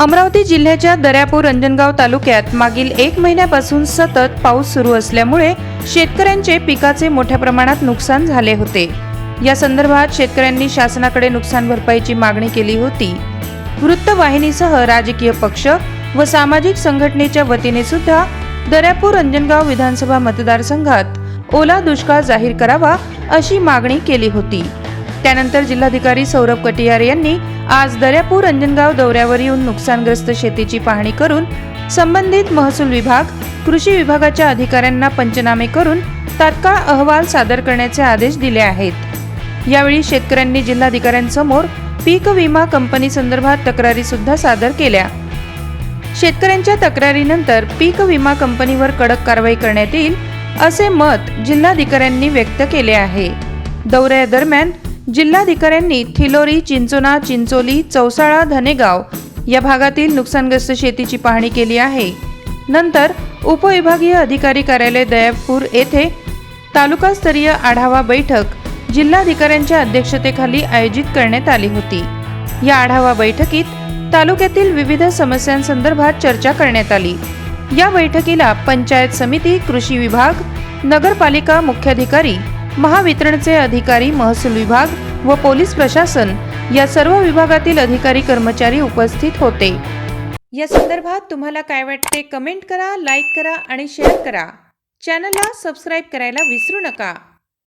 अमरावती जिल्ह्याच्या दर्यापूर रंजनगाव तालुक्यात मागील एक महिन्यापासून सतत पाऊस सुरू असल्यामुळे शेतकऱ्यांचे पिकाचे मोठ्या प्रमाणात नुकसान झाले होते. या संदर्भात शेतकऱ्यांनी शासनाकडे नुकसान भरपाईची मागणी केली होती. वृत्तवाहिनीसह राजकीय पक्ष व सामाजिक संघटनेच्या वतीने सुद्धा दर्यापूर रंजनगाव विधानसभा मतदारसंघात ओला दुष्काळ जाहीर करावा अशी मागणी केली होती. त्यानंतर जिल्हाधिकारी सौरभ कटियार यांनी आज दर्यापूर अंजनगाव दौऱ्यावर येऊन नुकसानग्रस्त शेतीची पाहणी करून संबंधित महसूल विभाग कृषी विभागाच्या अधिकाऱ्यांना पंचनामे करून तात्काळ अहवाल सादर करण्याचे आदेश दिले आहेत. यावेळी शेतकऱ्यांनी जिल्हाधिकाऱ्यांसमोर पीक विमा कंपनी संदर्भात तक्रारी सुद्धा सादर केल्या. शेतकऱ्यांच्या तक्रारीनंतर पीक विमा कंपनीवर कडक कारवाई करण्यात येईल असे मत जिल्हाधिकाऱ्यांनी व्यक्त केले आहे. दौऱ्यादरम्यान जिल्हाधिकाऱ्यांनी थिलोरी चिंचोना चिंचोली चौसाळा धनेगाव या भागातील नुकसानग्रस्त शेतीची पाहणी केली आहे. नंतर उपविभागीय अधिकारी कार्यालय दयापूर येथे तालुकास्तरीय आढावा बैठक जिल्हाधिकाऱ्यांच्या अध्यक्षतेखाली आयोजित करण्यात आली होती. या आढावा बैठकीत तालुक्यातील विविध समस्यांसंदर्भात चर्चा करण्यात आली. या बैठकीला पंचायत समिती कृषी विभाग नगरपालिका मुख्याधिकारी महावितरणचे अधिकारी महसूल विभाग व पोलीस प्रशासन या सर्व विभागातील अधिकारी कर्मचारी उपस्थित होते. या संदर्भात तुम्हाला काय वाटते कमेंट करा लाईक करा आणि शेअर करा. चॅनलला सबस्क्राईब करायला विसरू नका.